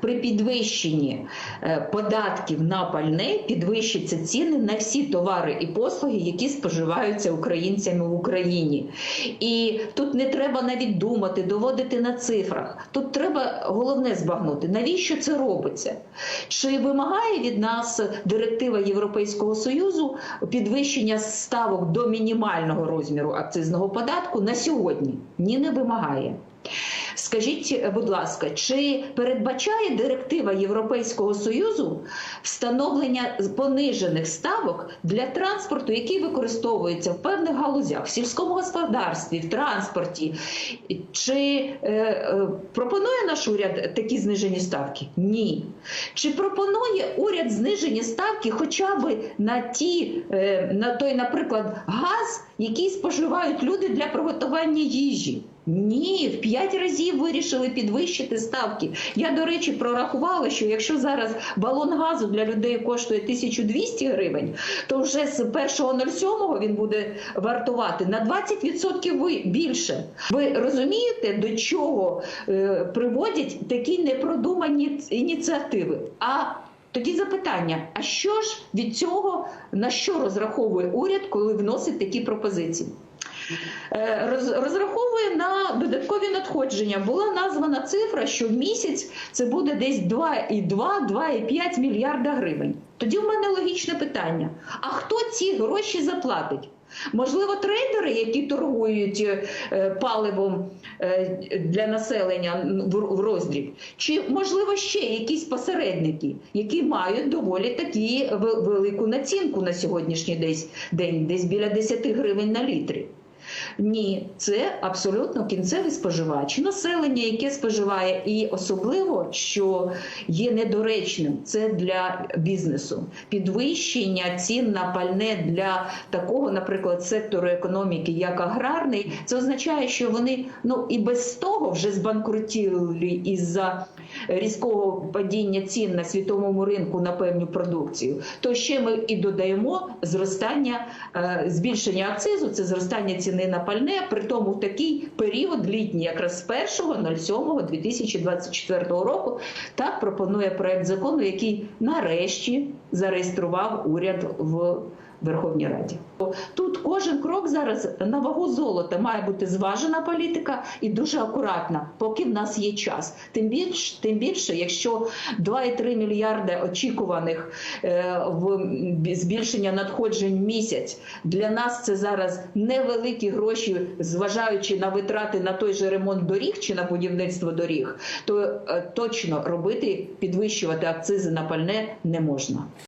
при підвищенні е, податків на пальне підвищаться ціни на всі товари і послуги, які споживаються українцями в Україні. І тут не треба навіть думати, доводити на цифрах. Тут треба головне збагнути, навіщо це робиться? Чи вимагає від нас директива Європейського Союзу підвищення ставок до мінімального розміру акцизного податку на сьогодні? Ні, не вимагає. Скажіть, будь ласка, чи передбачає директива Європейського Союзу встановлення понижених ставок для транспорту, який використовується в певних галузях в сільському господарстві, в транспорті? Чи е, е, пропонує наш уряд такі знижені ставки? Ні. Чи пропонує уряд знижені ставки хоча б на ті, е, на той, наприклад, газ, який споживають люди для приготування їжі? Ні, в п'ять разів вирішили підвищити ставки. Я, до речі, прорахувала, що якщо зараз балон газу для людей коштує 1200 гривень, то вже з 1.07 він буде вартувати на 20% ви- більше. Ви розумієте, до чого е, приводять такі непродумані ініціативи? А тоді запитання: а що ж від цього на що розраховує уряд, коли вносить такі пропозиції? Е, розраховує на додаткові надходження. Була названа цифра, що в місяць це буде десь 2,2-2,5 мільярда гривень. Тоді в мене логічне питання: а хто ці гроші заплатить? Можливо, трейдери, які торгують е, паливом е, для населення в роздріб, чи можливо ще якісь посередники, які мають доволі такі велику націнку на сьогоднішній день, десь біля 10 гривень на літрі. Ні, це абсолютно кінцевий споживач, населення, яке споживає, і особливо, що є недоречним, це для бізнесу. Підвищення цін на пальне для такого, наприклад, сектору економіки, як аграрний, це означає, що вони ну і без того вже збанкрутіли із-за різкого падіння цін на світовому ринку на певну продукцію. То ще ми і додаємо зростання е, збільшення акцизу, це зростання ціни на пальне, при тому в такий період літній, якраз з 1.07.2024 року. Так пропонує проект закону, який нарешті зареєстрував уряд в Верховній Раді. Тут кожен крок зараз на вагу золота має бути зважена політика і дуже акуратна, поки в нас є час. Тим більш, тим більше, якщо 2,3 мільярди очікуваних е, в збільшення надходжень місяць для нас це зараз невеликі гроші, зважаючи на витрати на той же ремонт доріг чи на будівництво доріг, то е, точно робити підвищувати акцизи на пальне не можна.